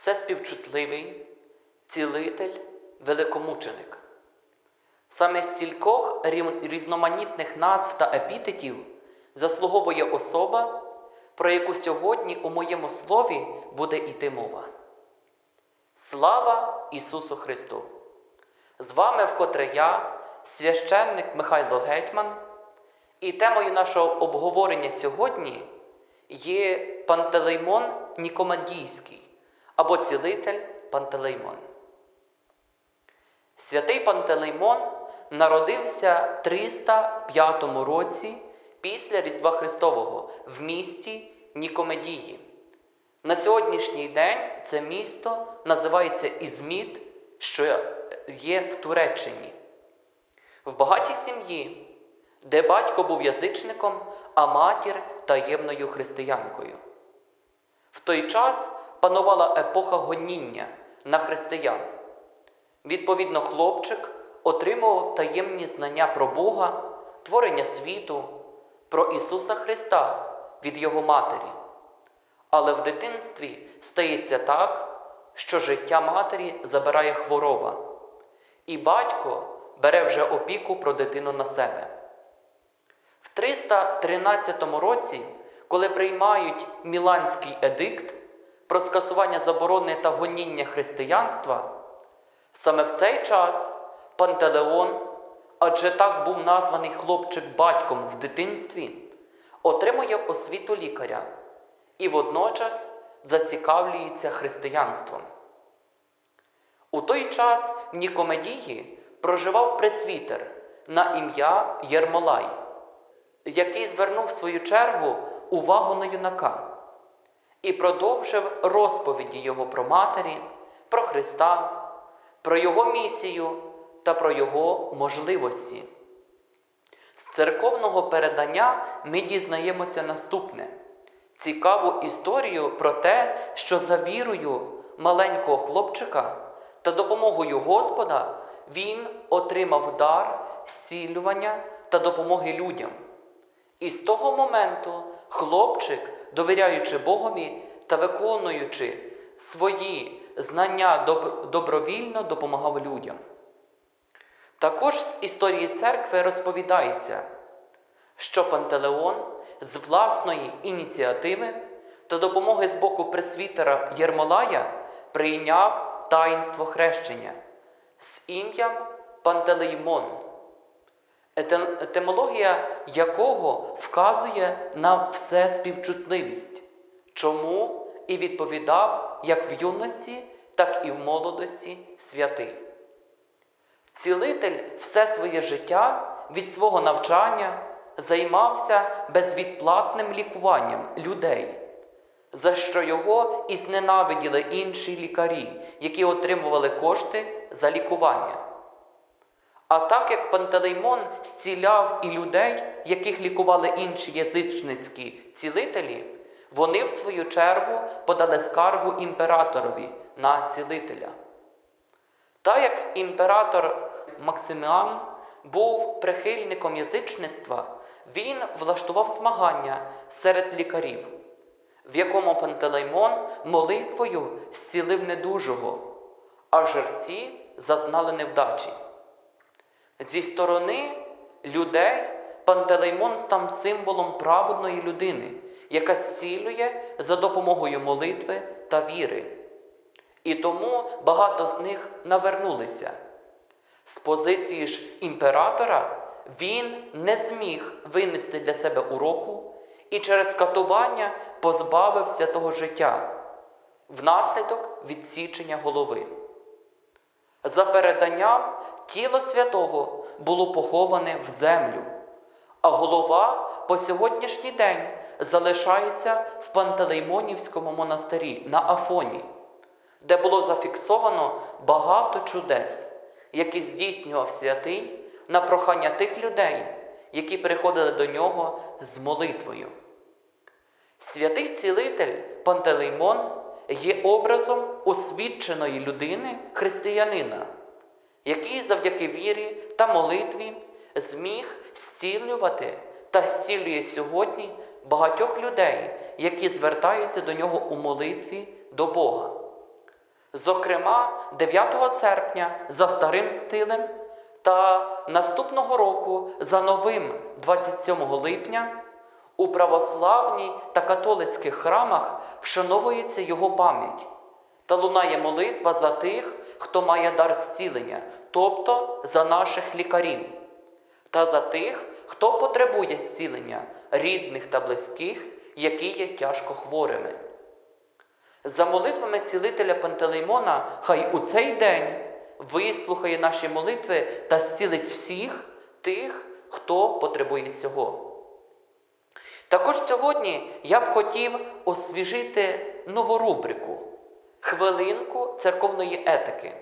всеспівчутливий, цілитель, великомученик. Саме стількох рів- різноманітних назв та епітетів заслуговує особа, про яку сьогодні у моєму слові буде йти мова. Слава Ісусу Христу! З вами вкотре я, священник Михайло Гетьман, і темою нашого обговорення сьогодні є Пантелеймон Нікомадійський або цілитель Пантелеймон. Святий Пантелеймон народився 305 році після Різдва Христового в місті Нікомедії. На сьогоднішній день це місто називається Ізміт, що є в Туреччині. В багатій сім'ї, де батько був язичником, а матір таємною християнкою. В той час панувала епоха гоніння на християн. Відповідно, хлопчик отримував таємні знання про Бога, творення світу, про Ісуса Христа від Його матері. Але в дитинстві стається так, що життя матері забирає хвороба, і батько бере вже опіку про дитину на себе. В 313 році, коли приймають Міланський едикт про скасування заборони та гоніння християнства, саме в цей час Пантелеон, адже так був названий хлопчик батьком в дитинстві, отримує освіту лікаря і водночас зацікавлюється християнством. У той час в Нікомедії проживав пресвітер на ім'я Єрмолай, який звернув свою чергу увагу на юнака і продовжив розповіді його про матері, про Христа, про його місію та про його можливості. З церковного передання ми дізнаємося наступне цікаву історію про те, що за вірою маленького хлопчика та допомогою Господа він отримав дар зцілювання та допомоги людям. І з того моменту хлопчик, довіряючи Богові та виконуючи свої знання доб- добровільно допомагав людям. Також з історії церкви розповідається, що Пантелеон з власної ініціативи та допомоги з боку пресвітера Єрмолая прийняв таїнство хрещення з ім'ям Пантелеймон, етимологія якого вказує на всеспівчутливість, чому і відповідав як в юності, так і в молодості святий. Цілитель все своє життя від свого навчання займався безвідплатним лікуванням людей, за що його і зненавиділи інші лікарі, які отримували кошти за лікування. А так як Пантелеймон зціляв і людей, яких лікували інші язичницькі цілителі, вони в свою чергу подали скаргу імператорові на цілителя. Та як імператор Максиміан був прихильником язичництва, він влаштував змагання серед лікарів, в якому Пантелеймон молитвою зцілив недужого, а жерці зазнали невдачі. Зі сторони людей Пантелеймон став символом праведної людини, яка зцілює за допомогою молитви та віри. І тому багато з них навернулися. З позиції ж імператора він не зміг винести для себе уроку і через катування позбавився того життя внаслідок відсічення голови. За переданням тіло святого було поховане в землю, а голова по сьогоднішній день залишається в Пантелеймонівському монастирі на Афоні, де було зафіксовано багато чудес, які здійснював святий на прохання тих людей, які приходили до нього з молитвою. Святий цілитель Пантелеймон є образом освіченої людини, християнина, який завдяки вірі та молитві зміг зцілювати та зцілює сьогодні багатьох людей, які звертаються до нього у молитві до Бога. Зокрема, 9 серпня за старим стилем та наступного року за новим 27 липня у православній та католицьких храмах вшановується його пам'ять та лунає молитва за тих, хто має дар зцілення, тобто за наших лікарів, та за тих, хто потребує зцілення рідних та близьких, які є тяжко хворими. За молитвами цілителя Пантелеймона, хай у цей день вислухає наші молитви та зцілить всіх тих, хто потребує цього. Також сьогодні я б хотів освіжити нову рубрику Хвилинку церковної етики.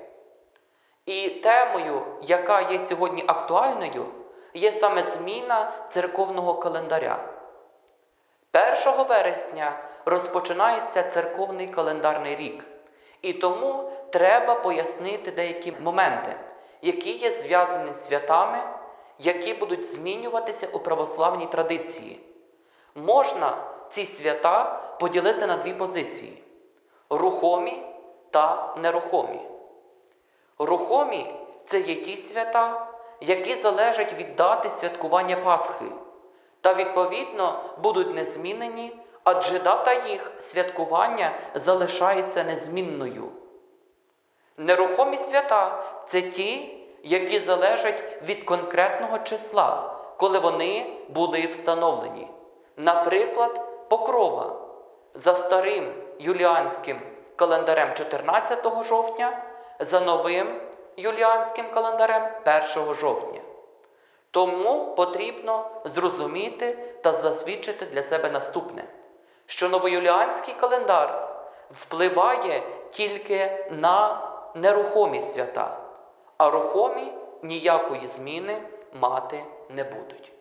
І темою, яка є сьогодні актуальною, є саме зміна церковного календаря. 1 вересня розпочинається церковний календарний рік, і тому треба пояснити деякі моменти, які є зв'язані з святами, які будуть змінюватися у православній традиції. Можна ці свята поділити на дві позиції: рухомі та нерухомі. Рухомі це є ті свята, які залежать від дати святкування Пасхи, та відповідно будуть незмінені, адже дата їх святкування залишається незмінною. Нерухомі свята це ті, які залежать від конкретного числа, коли вони були встановлені. Наприклад, покрова за старим юліанським календарем 14 жовтня, за новим юліанським календарем 1 жовтня. Тому потрібно зрозуміти та засвідчити для себе наступне, що новоюліанський календар впливає тільки на нерухомі свята, а рухомі ніякої зміни мати не будуть.